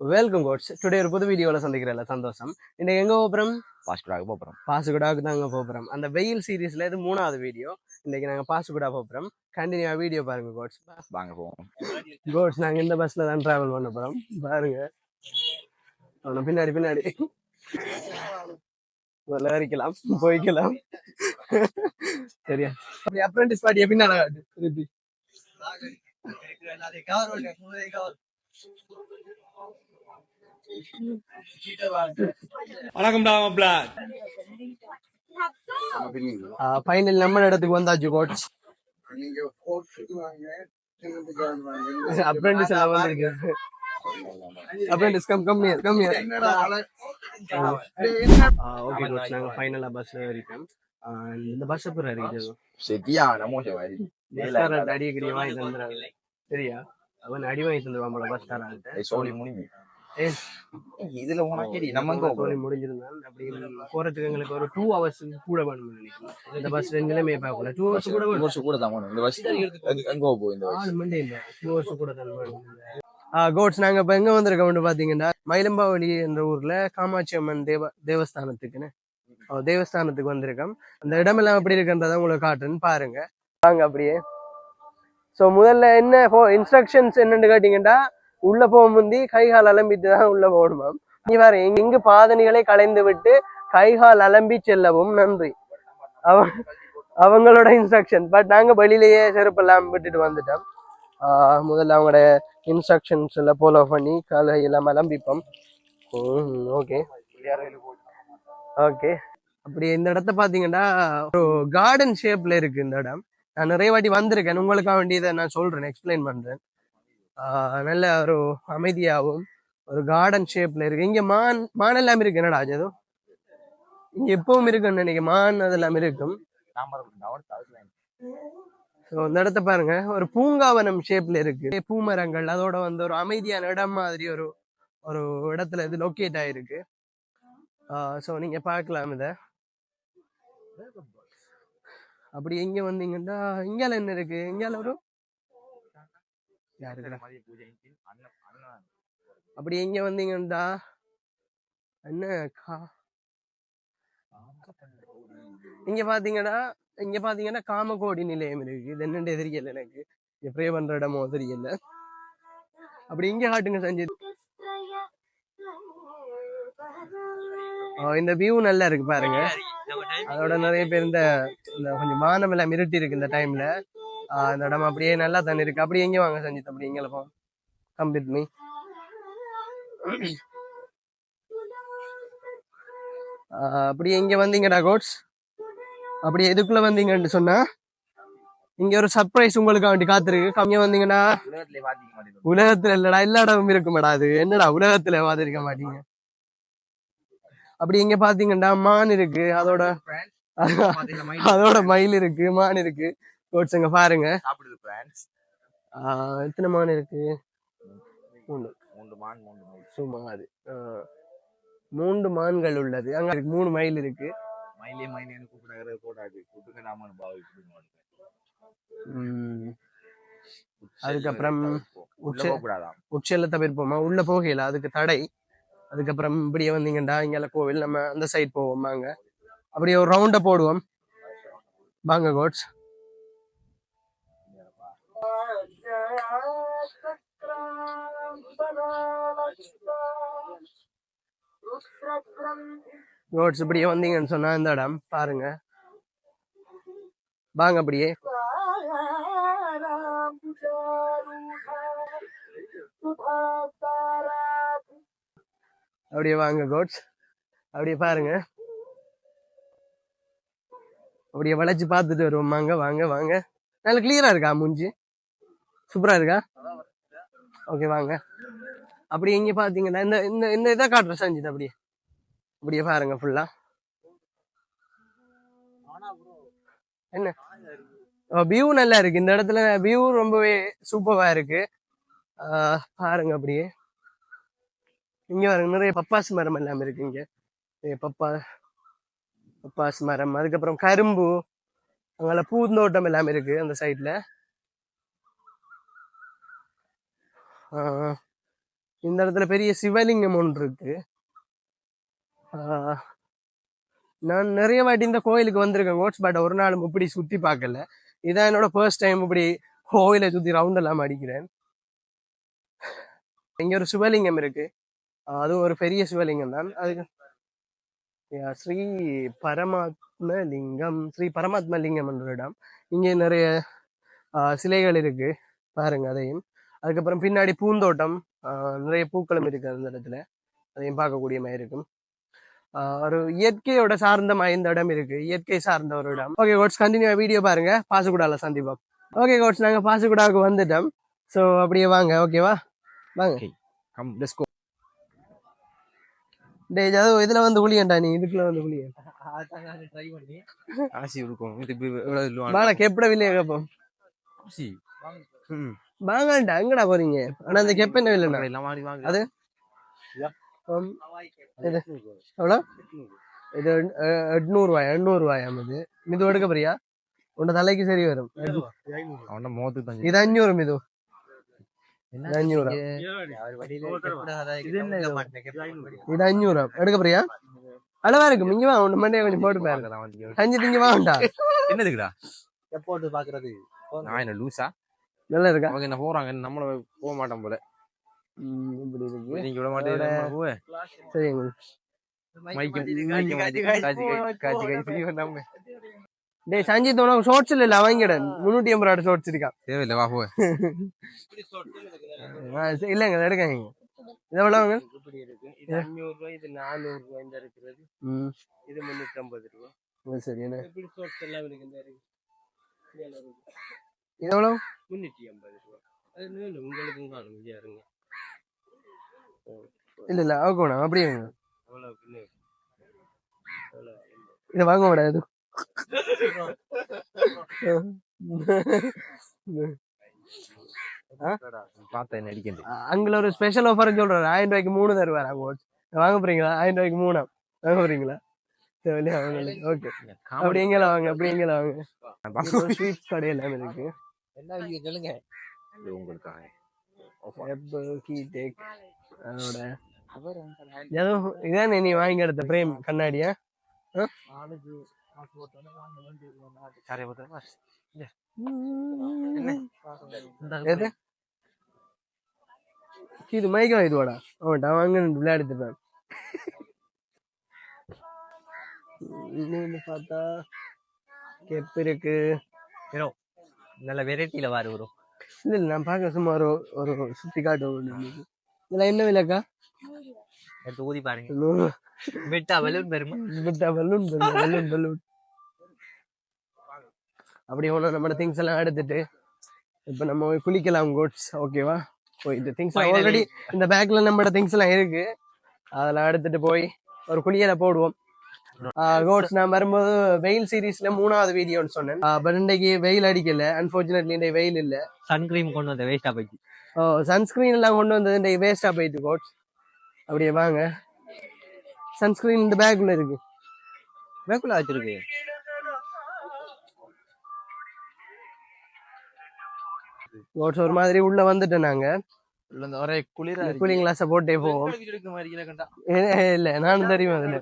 Welcome quotes today ஒரு புது வீடியோவில் சந்திக்கிறேன்ல சந்தோஷம். இன்னைக்கு எங்கே போகிறோம் பாஸ்குடாக போகிறோம் பாசுகுடாவுக்கு தாங்க போகிறோம் அந்த வெயில் சீரீஸில் இது மூணாவது வீடியோ இன்னைக்கு நாங்கள் பாசுகுடா போகிறோம் கண்டினியூவாக வீடியோ பாருங்க கோட்ஸ் வாங்க போவோம். கோட்ஸ் நாங்கள் இந்த பஸ்ஸில் தான் ட்ராவல் பண்ண போகிறோம் பாருங்க. அவனை பின்னாடி பின்னாடி. வரைக்கலாம் போய்க்கலாம். சரியா? அப்படி அப்ரெண்டிஸ் பின்னால காட்டு, திருப்பி. வணக்கம்டா மாப்ள ஃபைனல் நம்ம இடத்துக்கு வந்தாச்சு கோட்ஸ் அப்ரெண்டிஸ் எல்லாம் வந்திருக்கு apprentice come come here come here okay quotes நாங்க ஃபைனலா பஸ்ல ஏறிட்டோம். இந்த பஸ் இருக்குது சரியா? அவன் அடி வாங்கி தந்துருவான் போல பஸ்காரன்ட்டு சோழி முடிஞ்சு இதுல சரி நம்ம தோனி முடிஞ்சிருந்தான் அப்படி போறதுக்கு எங்களுக்கு ஒரு டூ ஹவர்ஸ் கூட வேணும் நினைக்கிறேன். இந்த பஸ் நிலைமையை பார்க்கல. டூ ஹவர்ஸ் கூட வேணும். கூட தான் இந்த வருஷம் எங்க போகும் இந்த ஆள் மண்டே இல்ல. டூ ஹவர்ஸ் கூட தான் வேணும். கோட்ஸ் நாங்க இப்ப எங்க வந்திருக்கோம்னு பாத்தீங்கன்னா மயிலம்பாவளி என்ற ஊர்ல காமாட்சி அம்மன் தேவ தேவஸ்தானத்துக்குன்னு தேவஸ்தானத்துக்கு வந்திருக்கோம். அந்த இடமெல்லாம் எப்படி இருக்குன்றதை உங்களுக்கு காட்டுன்னு பாருங்க. வாங்க அப்படியே. ஸோ முதல்ல என்ன இன்ஸ்ட்ரக்ஷன்ஸ் என்னென்னு கேட்டிங்கன்னா உள்ளே போக முந்தி கை கால் அலம்பிட்டு தான் உள்ளே போகணுமாம் நீ வேற இங்கு பாதணிகளை களைந்து விட்டு கை கால் அலம்பி செல்லவும் நன்றி. அவ அவங்களோட இன்ஸ்ட்ரக்ஷன் பட் நாங்கள் வெளியிலேயே செருப்பெல்லாம் விட்டுட்டு வந்துட்டோம். முதல்ல அவங்களோட இன்ஸ்ட்ரக்ஷன்ஸ் எல்லாம் ஃபாலோ பண்ணி காலை எல்லாம் அலம்பிப்போம். ஓகே ஓகே அப்படி இந்த இடத்த பார்த்தீங்கன்னா ஒரு கார்டன் ஷேப்பில் இருக்குது இந்த இடம். நான் நிறைய வாட்டி வந்திருக்கேன். உங்களுக்காக வேண்டியதை நான் சொல்றேன் எக்ஸ்பிளைன் பண்றேன். ஆஹ் நல்ல ஒரு அமைதியாகவும் ஒரு கார்டன் ஷேப்ல இருக்கு. இங்க மான் மான் எல்லாம் இருக்கு. என்னடா அது இங்க எப்பவும் இருக்குன்னு நினைக்கிறேன். மான் அதெல்லாம் இருக்கும். ஸோ இந்த இடத்த பாருங்க. ஒரு பூங்காவனம் ஷேப்ல இருக்கு. பூமரங்கள் அதோட வந்து ஒரு அமைதியான இடம் மாதிரி ஒரு ஒரு இடத்துல இது லொக்கேட் ஆயிருக்கு. ஸோ நீங்க பார்க்கலாம் இதை. அப்படி எங்க வந்தீங்கன்னா இங்கால என்ன இருக்கு? இங்கால ஒரு? அப்படி எங்க வந்தீங்கன்னா என்ன கா- இங்க பாத்தீங்கன்னா இங்க பாத்தீங்கன்னா காமகோடி நிலையம் இருக்கு. இது என்னன்னு தெரியல எனக்கு. ப்ரே பண்ற இடமோ தெரியல. அப்படி இங்க காட்டுங்க சஞ்சய் ஆ, இந்த வியூ நல்லா இருக்கு பாருங்க. அதோட நிறைய பேர் இந்த இந்த கொஞ்சம் வானம் எல்லாம் இருட்டி இருக்கு இந்த டைம்ல இந்த இடம் அப்படியே நல்லா தண்ணி இருக்கு. அப்படி எங்க வாங்க சஞ்சித்? அப்படி எங்க போ. கம் வித் மீ அப்படி எங்க வந்தீங்கடா கோட்ஸ். அப்படி எதுக்குள்ள வந்தீங்கன்னு சொன்னா இங்க ஒரு சர்ப்ரைஸ் உங்களுக்கு வேண்டி காத்திருக்கு. கம்மியா வந்தீங்கன்னா உலகத்துல இல்லடா எல்லா இடமும் இருக்குமாடா அது. என்னடா உலகத்துல இருக்க மாட்டீங்க? அப்படி இங்க பாத்தீங்கன்னா மான் இருக்கு. அதோட அதோட மயில் இருக்கு மான் இருக்கு. கோட்ஸ் இங்க பாருங்க. எத்தனை மான் இருக்கு? மூணு மூன்று மான் மூன்று சும்மா அது. மூன்று மான்கள் உள்ளது. அங்க இருக்கு மூணு மயில் இருக்கு. மயிலே மயிலே கூப்பிடாது கூடாது. கூப்பிட்டு நாம பாவி உம் அதுக்கப்புறம் உச்ச- உச்சல தவிர்ப்போமா? உள்ள போகல அதுக்கு தடை. அதுக்கப்புறம் இப்படியே வந்தீங்கடா இங்கே கோவில் நம்ம அந்த சைட் போவோம் வாங்க. அப்படியே ஒரு ரவுண்டை போடுவோம். வாங்க கோட்ஸ். கோட்ஸ் இப்படியே வந்தீங்கன்னு சொன்னா இந்த இடம் பாருங்க. வாங்க அப்படியே. அப்படியே வாங்க கோட்ஸ் அப்படியே பாருங்க. அப்படியே வளைச்சு பார்த்துட்டு வருவோம். வாங்க வாங்க வாங்க. நல்ல கிளியரா இருக்கா மூஞ்சி? சூப்பரா இருக்கா? ஓகே வாங்க. அப்படி எங்க பாத்தீங்கன்னா இந்த இந்த இந்த இதை காட்டுற சஞ்சித் அப்படியே. அப்படியே பாருங்க ஃபுல்லா என்ன? வியூ நல்லா இருக்கு. இந்த இடத்துல வியூ ரொம்பவே சூப்பரா இருக்கு. பாருங்க அப்படியே. இங்க பாருங்க நிறைய பப்பாஸ் மரம் எல்லாம் இருக்கு இங்கே. பப்பா பப்பாஸ் மரம் அதுக்கப்புறம் கரும்பு அங்கே பூந்தோட்டம் எல்லாம் இருக்கு அந்த சைட்ல இந்த இடத்துல பெரிய சிவலிங்கம் ஒன்று இருக்கு. ஆஹ் நான் நிறைய வாட்டி இந்த கோயிலுக்கு வந்திருக்கேன் கோட்ஸ்பாட்டை ஒரு நாளும் இப்படி சுத்தி பார்க்கல. இதான் என்னோட ஃபர்ஸ்ட் டைம் இப்படி கோயிலை சுத்தி ரவுண்ட் எல்லாம் அடிக்கிறேன். இங்க ஒரு சிவலிங்கம் இருக்கு. அதுவும் ஒரு பெரிய சிவலிங்கம் தான். அதுக்கு ஸ்ரீ பரமாத்ம லிங்கம் ஸ்ரீ பரமாத்ம லிங்கம் என்ற இடம். இங்கே நிறைய ஆஹ் சிலைகள் இருக்கு. பாருங்க அதையும். அதுக்கப்புறம் பின்னாடி பூந்தோட்டம் ஆஹ் நிறைய பூக்களும் இருக்கு அந்த இடத்துல. அதையும் பார்க்கக்கூடிய மாதிரி இருக்கும். ஒரு இயற்கையோட சார்ந்த இந்த இடம் இருக்கு. இயற்கை சார்ந்த ஒரு இடம். ஓகே கோட்ஸ் கண்டினியூ வீடியோ பாருங்க. பாசுகுடால சந்திப்போம். ஓகே கோட்ஸ் நாங்க பாசுகுடாவுக்கு வந்துட்டோம். ஸோ அப்படியே வாங்க. ஓகேவா வாங்க. கம் லெட்ஸ் டேய் ஜாதவ் இதுல வந்து குளியண்டா நீ இதுக்குள்ள வந்து குளியன் ஆசி இருக்கும். இது எவ்வளவு இல்ல வாங்க கெப்படவில்லையே கேப்போம். ஆசி. ம். வாங்கண்டா எங்கடா போறீங்க? ஆனா அந்த கெப்ப என்ன இல்லைண்ணா எல்லாம் வாங்கி வாங்க அது? இது எவ்வளோ இது அஹ், எட்நூறு ரூபாய். எண்ணூறு ரூபாயாம் இது மிது? எடுக்க போறியா? உன்ன தலைக்கு சரி வரும். இது அஞ்சூறு மிது. இது அஞ்சூறு எடுக்க போறியா அளவா இருக்கு இங்க வா உன் மண்டைய கொஞ்சம் போட்டு பாரு அஞ்சு திங்க வாண்டா என்னதுக்குடா போட்டு பாக்குறது நான் என்ன லூசா நல்லா இருக்கா அவங்க என்ன போறாங்க நம்மள போக மாட்டோம் போல ம், இப்படி இருக்கு நீங்க விட மாட்டேன் போவே சரிங்க நம்ம டேய் சஞ்சித் உனக்கு ஷோர்ட்ஸ் இல்ல வாங்கிட முன்னூத்தி எண்பது ரூபா ஷோர்ட்ஸ் இருக்கா தேவையில்லை வா சரி, இல்லைங்க எடுக்காங்க இது எவ்வளவுங்க இப்படி இருக்கு இது அஞ்சூறு ரூபாய் இது நானூறு ரூபாய் இந்த இருக்கிறது. ம். இது முன்னூத்தி ஐம்பது ரூபாய். சரி என்ன? இப்படி சோர்ஸ் எல்லாம் இருக்கு? இந்த. இது எவ்வளவு? முன்னூத்தி ஐம்பது ரூபாய். அது வேணும் உங்களுக்கும் காணும் இல்லையா இருங்க. இல்ல இல்ல ஆக்கணும் அப்படியே வைங்க. அவ்வளவு இதை வாங்க விடாது அங்கே ஒரு ஸ்பெஷல் ஆஃபர் சொல்றாரு. ஆயிரம் ரூபாய்க்கு மூணு தருவார் அங்க வாங்க போறீங்களா? ஆயிரம் ரூபாய்க்கு மூணா? வாங்க போறீங்களா? ஓகே அப்படி எங்கெல்லாம் வாங்க அப்படி எங்கெல்லாம் வாங்க. ஸ்வீட்ஸ் கடை எல்லாமே இருக்கு. என்ன சொல்லுங்க? உங்களுக்காக ஆப்பிள் கீ டேக் அதோட ஏதோ இதான் நீ வாங்கி எடுத்த பிரேம் கண்ணாடியா? பார்த்தா எது இது இதுவாடா அவன்டா வாங்க விளையாடுத்துட்டான் இன்னொன்னு பார்த்தா கெப் இருக்கு நல்ல வெரைட்டில வாரு வரும் இல்ல இல்ல நான் பார்க்க சும்மா ஒரு ஒரு சுத்தி காட்டு இதெல்லாம் என்ன விலைக்கா எடுத்து ஊதி பாருங்க விட்டா பலூன் பெருமா விட்டா பலூன் பலூன் பலூன் அப்படியே ஒன்று நம்ம திங்ஸ் எல்லாம் எடுத்துட்டு இப்போ நம்ம போய் குளிக்கலாம் கோட்ஸ் ஓகேவா போயிட்டு திங்ஸ் Finally. ஆல்ரெடி இந்த பேக்ல நம்மளோட திங்ஸ் எல்லாம் இருக்கு. அதெல்லாம் எடுத்துட்டு போய் ஒரு குளியலை போடுவோம். கோட்ஸ் நான் வரும்போது வெயில் சீரீஸ்ல மூணாவது வீடியோன்னு சொன்னேன். பட் இன்னைக்கு வெயில் அடிக்கல. அன்பார்ச்சுனேட்லி இந்த வெயில் இல்ல. சன்கிரீம் கொண்டு வந்த வேஸ்டா போயிடுச்சு ஓ சன்ஸ்கிரீன் எல்லாம் கொண்டு வந்தது இந்த வேஸ்டா போயிட்டு கோட்ஸ் அப்படியே வாங்க. சன்ஸ்கிரீன் இந்த பேக்குள்ள இருக்கு. மேக்குள்ள வச்சிருக்கு. கோட்ஸ் ஒரு மாதிரி உள்ள வந்துட்டோம் நாங்க. ஒரே குளிரா கூலிங் கிளாஸை போட்டே போவோம். இல்ல நானும் தெரியும் அதுல.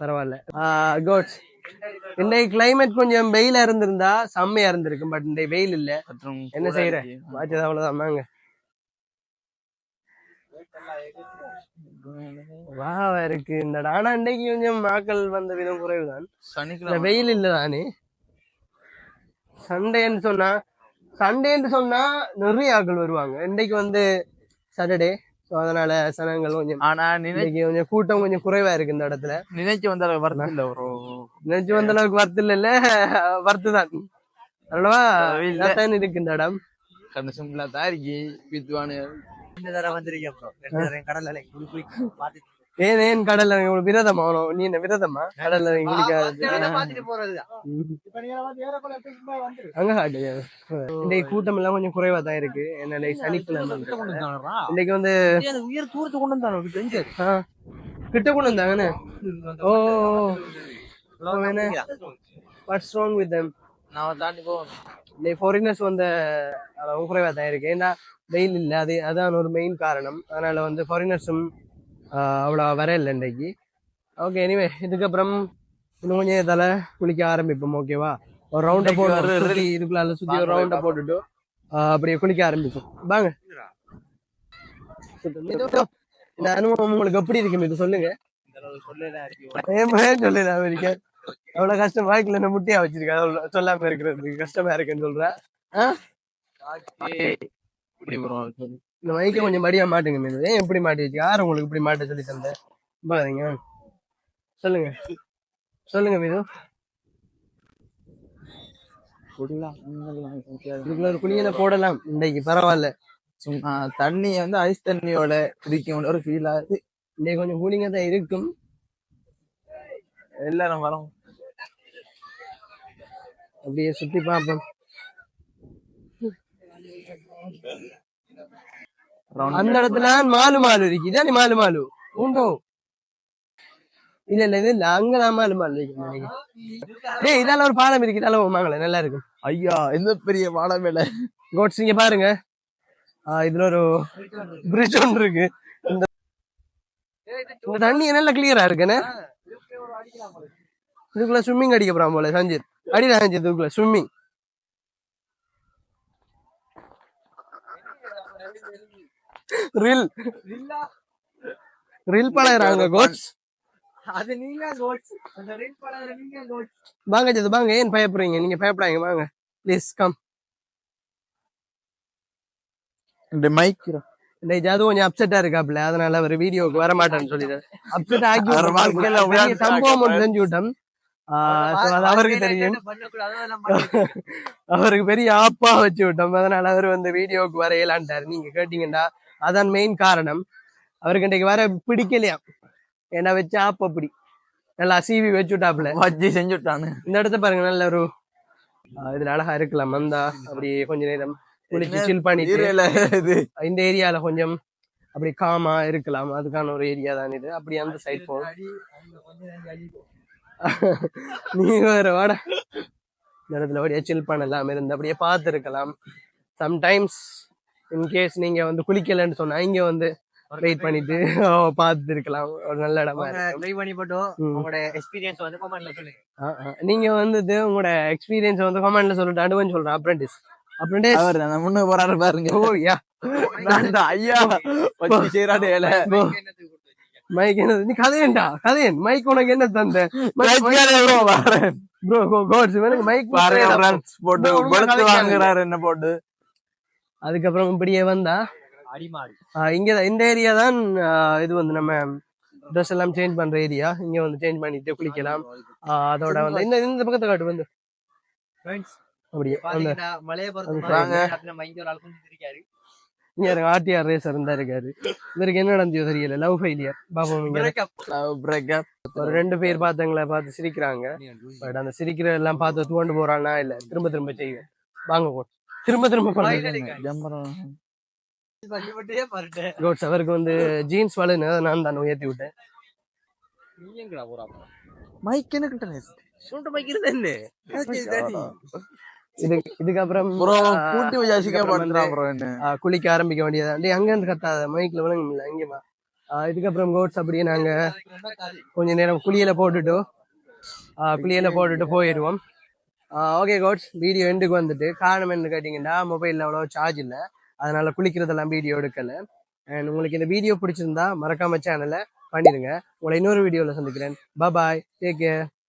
பரவாயில்ல. கோட்ஸ் இன்றைக்கு கிளைமேட் கொஞ்சம் வெயிலா இருந்திருந்தா செம்மையா இருந்திருக்கும் பட் இந்த வெயில் இல்ல. என்ன செய்யற? வாச்சது அவ்வளவுதான் வாங்க. வா இருக்கு இந்த ஆனா இன்னைக்கு கொஞ்சம் ஆக்கள் வந்த விதம் குறைவுதான். வெயில் இல்ல தானே? சண்டேன்னு சொன்னா சண்டேன்னு சொன்னா நிறைய ஆட்கள் வருவாங்க. இன்னைக்கு வந்து சாட்டர்டே ஸோ அதனால சனங்கள் கொஞ்சம் ஆனா நினை இன்னைக்கு கொஞ்சம் கூட்டம் கொஞ்சம் குறைவா இருக்கு இந்த இடத்துல. நினைச்சு வந்த வரது இல்ல ஒரு நினைச்சு வந்த அளவுக்கு வர்த்து இல்ல வர்த்து தான். அல்லவா. அதான் இருக்கு இந்த இடம். கண்ணு சிம்பிளா தான் இருக்கு வித்வானு. இந்த தடவை வந்திருக்கேன் ப்ரோ ரெண்டு தடவை ஏன் ஏன் கடல்ல உங்களுக்கு விரதமா? நீ என்ன விரதமா? கடல்ல குளிக்காது கூட்டம் எல்லாம் கொஞ்சம் குறைவா தான் இருக்கு. என்ன சனிக்கிழமை இன்னைக்கு வந்து உயர் தூரத்தை கொண்டு ஆ, கிட்ட கொண்டு வந்தாங்கன்னு oh what's wrong with them நான் தாண்டி போவேன் இந்த ஃபாரினர்ஸ் வந்த அளவு குறைவாக தான் இருக்கு. ஏன்னா வெயில் இல்லை அது அதான் ஒரு மெயின் காரணம். அதனால வந்து ஃபாரினர்ஸும் அவ்வளோ வர இல்லை இன்றைக்கு. ஓகே எனிவே இதுக்கப்புறம் இன்னும் கொஞ்சம் இதால குளிக்க ஆரம்பிப்போம் ஓகேவா ஒரு ரவுண்டை போட்டு இதுக்குள்ள சுற்றி ஒரு ரவுண்டை போட்டுட்டு அப்படியே குளிக்க ஆரம்பிப்போம். வாங்க. இந்த அனுபவம் உங்களுக்கு எப்படி இருக்கு இது சொல்லுங்க. சொல்லல அமெரிக்கா? அவ்வளவு கஷ்டம் வாய்க்குல என்ன முட்டியா வச்சிருக்க? சொல்லாம இருக்கிறதுக்கு கஷ்டமா இருக்குன்னு சொல்றேன் இந்த மைக்க கொஞ்சம் மடியா மாட்டுங்க மீது. ஏன் இப்படி மாட்டி வச்சு யார் உங்களுக்கு இப்படி மாட்ட சொல்லி தந்த? பாருங்க சொல்லுங்க. சொல்லுங்க மீது. இதுக்குள்ள ஒரு குளியல போடலாம். இன்னைக்கு பரவாயில்ல. சும்மா தண்ணிய வந்து ஐஸ் தண்ணியோட குடிக்கும் ஒரு ஃபீல் ஆகுது இன்னைக்கு கொஞ்சம் கூலிங்கா தான் இருக்கும். எல்லாரும் வரோம். அப்படியே சுத்தி பார்ப்போம். அந்த இடத்துல மாலு மாலு இருக்கு. இதானே மாலு மாலு? உண்டோ? இல்ல இல்ல இது இல்ல அங்கதான் மாலு மாலு இருக்கு. டேய் இதால ஒரு பாலம் இருக்கு. இதால போமாங்களே நல்லா இருக்கும். ஐயா எந்த பெரிய பாடம் வேலை? கோட்ஸ் இங்க பாருங்க. இதுல ஒரு பிரிட்ஜ் ஒன்று இருக்கு. இந்த தண்ணி நல்லா கிளியரா இருக்குண்ணே இதுக்குள்ள ஸ்விம்மிங் அடிக்க போறான் போல சஞ்சீத். அடிடா சஞ்சீத் இதுக்குள்ள ஸ்விம்மிங் ரில். ரில் பழகுறாங்க கோட்ஸ் அது நீங்க கோட்ஸ் அந்த ரிங் படாத நீங்க கோட்ஸ் வாங்க ஜது வாங்க. ஏன் பயப்படுறீங்க? நீங்க பயப்படாங்க வாங்க. ப்ளீஸ் கம் இந்த மைக் இந்த ஜாது கொஞ்சம் அப்செட்டா இருக்காப்ல. அதனால அவர் வீடியோக்கு வர மாட்டேன்னு சொல்லிட்டாரு. அப்செட். பெரிய சம்பவம் ஒன்று செஞ்சு விட்டோம். அவருக்கு தெரியும். அவருக்கு பெரிய ஆப்பா வச்சு விட்டோம். அதனால அவர் வந்து வீடியோக்கு வர இயலான்ட்டாரு நீங்க கேட்டீங்கன்னா அதான் மெயின் காரணம். அவருக்கு இன்றைக்கு வர பிடிக்கலையா? ஏன்னா வச்சு ஆப்ப பிடி நல்லா சீவி வச்சு விட்டாப்ல வச்சு செஞ்சு விட்டானு இந்த இடத்த பாருங்க நல்ல ஒரு இதுல அழகா இருக்கலாம். வந்தா அப்படியே கொஞ்ச நேரம் குளிச்சு சில் பண்ணிட்டு. இந்த ஏரியால கொஞ்சம் அப்படி காமா இருக்கலாம். அதுக்கான ஒரு ஏரியா தான் இது. அப்படி அந்த சைட் போகும் நீ வேற வாடா. இந்த இடத்துல அப்படியே சில் பண்ணலாம் இருந்து அப்படியே பார்த்துருக்கலாம். சம்டைம்ஸ் இன்கேஸ் நீங்க வந்து குளிக்கலன்னு சொன்னா இங்க வந்து வெயிட் பண்ணிட்டு பார்த்து இருக்கலாம் ஒரு நல்ல இடமா எக்ஸ்பீரியன்ஸ் வந்து கமெண்ட்ல சொல்லுங்க. நீங்க வந்துட்டு உங்களோட எக்ஸ்பீரியன்ஸ் வந்து கமெண்ட்ல சொல்லிட்டு அடுவன் சொல்றேன் அப்ரெண்டிஸ் அப்ரெண்டிஸ் அவர் தான் முன்ன போறாரு பாருங்க. ஓ யா. நான் தான் ஐயா வச்சு மைக் என்ன நீ கதையண்டா? கதையன். மைக் உனக்கு என்ன தந்த? வரேன் ப்ரோ கோட்ஸ் எனக்கு மைக் போட்டு கொடுத்து. வாங்குறாரு என்ன போட்டு. அதுக்கப்புறம் இப்படியே வந்தா? இங்க இந்த ஏரியா தான் இது வந்து நம்ம ட்ரெஸ் எல்லாம் சேஞ்ச் பண்ற ஏரியா இங்க வந்து சேஞ்ச் பண்ணிட்டு குளிக்கலாம். அதோட வந்து இந்த இந்த பக்கத்தை காட்டு வந்து. அப்படியே மலையை பொறுத்த இங்க ஆர்டிஆர் ரேசர் இருந்தா இருக்காரு. இவருக்கு என்ன நடந்தது தெரியல. லவ் ஃபெயிலியர் இங்க பிரேக்கப் ஒரு ரெண்டு பேர் பார்த்தவங்கள பார்த்து சிரிக்கிறாங்க. பட் அந்த சிரிக்கிற எல்லாம் பார்த்து தூண்டு போறானா இல்ல திரும்ப திரும்ப செய்வேன். வாங்க கோட் திரும்ப திரும்ப கோட்ஸ் அவருக்கு வந்து ஜீன்ஸ் வலுன்னு நான் தான் உயர்த்தி விட்டேன். மைக் எனக்கு சுண்டு மைக்கிறது என்ன? இது இதுக்கப்புறம் குளிக்க ஆரம்பிக்க வேண்டியதா டேய் அங்க இருந்து கத்தாத மைக்ல விளங்கும் இல்ல ஆ, இதுக்கப்புறம் கோட்ஸ் அப்படியே நாங்க கொஞ்ச நேரம் குளியல போட்டுட்டு குளியல போட்டுட்டு போயிடுவோம் ஓகே கோட்ஸ் வீடியோ எண்டுக்கு வந்துட்டு காரணம் என்ன கேட்டிங்கன்னா மொபைலில் அவ்வளோ சார்ஜ் இல்லை. அதனால குளிக்கிறதெல்லாம் வீடியோ எடுக்கல. அண்ட் உங்களுக்கு இந்த வீடியோ பிடிச்சிருந்தா மறக்காம சேனலை பண்ணிடுங்க உங்களை இன்னொரு வீடியோவில் சந்திக்கிறேன். Bye take care